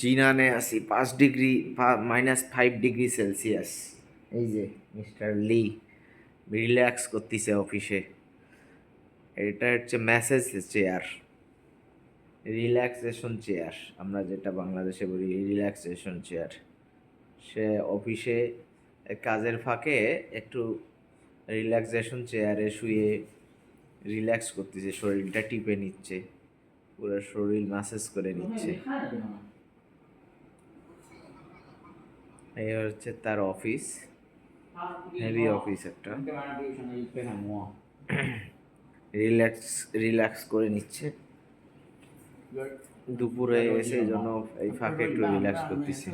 জিনানে আছি, পাঁচ degree minus five degree Celsius এই যে মিস্টার লি, রিল্যাক্স করতেছে অফিসে। এটা হচ্ছে মেসেজ চেয়ার, রিল্যাক্সেশন চেয়ার। আমরা যেটা বাংলাদেশে বলি রিল্যাক্সেশন চেয়ার। সে অফিসে, কাজের ফাঁকে একটু রিল্যাক্সেশন চেয়ারে শুয়ে রিল্যাক্স করতেছে, শরীরটা টিপে নিচ্ছে, পুরো শরীর ম্যাসেজ করে নিচ্ছে। এই হচ্ছে তার অফিস হেভি অফিস একটা। রিল্যাক্স রিল্যাক্স করে নিচ্ছে। দুপুরে এসে জন্য এই ফাঁকে একটু রিল্যাক্স করতেছে।